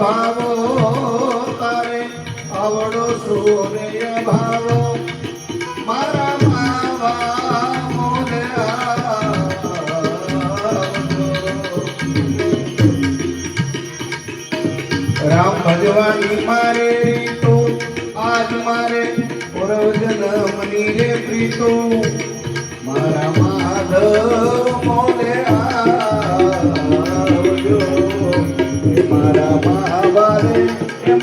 ભાવો, તારે આવડો સૂર્ય ભાવો મારા ભાવા. રામ ભજવાની મારે રીતો, આજ મારે પૂર્વજન્મની રે પ્રીતો મારા માધવ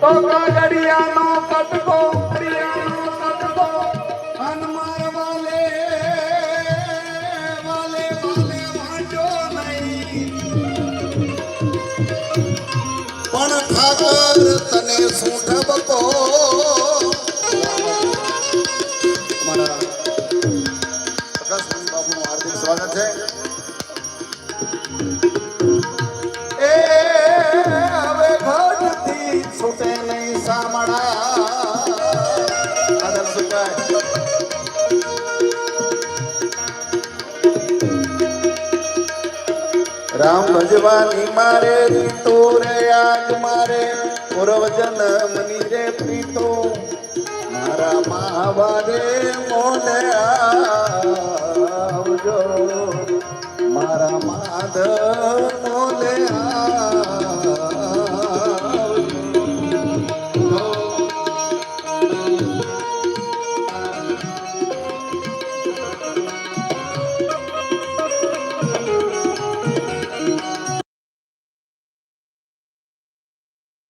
તો કાગડિયાનો કટકો નહીં. પણ ઠાકર તને શું ઠબકો અમારા પ્રકાશમણી બાપુનું હાર્દિક સ્વાગત છે. રામ ભજવાની મારે રીતો રે, આજ મારે પૂર્વ જન્મની રે પ્રીતો. મારા મહાવારે મોને આવજો. મારા માધવ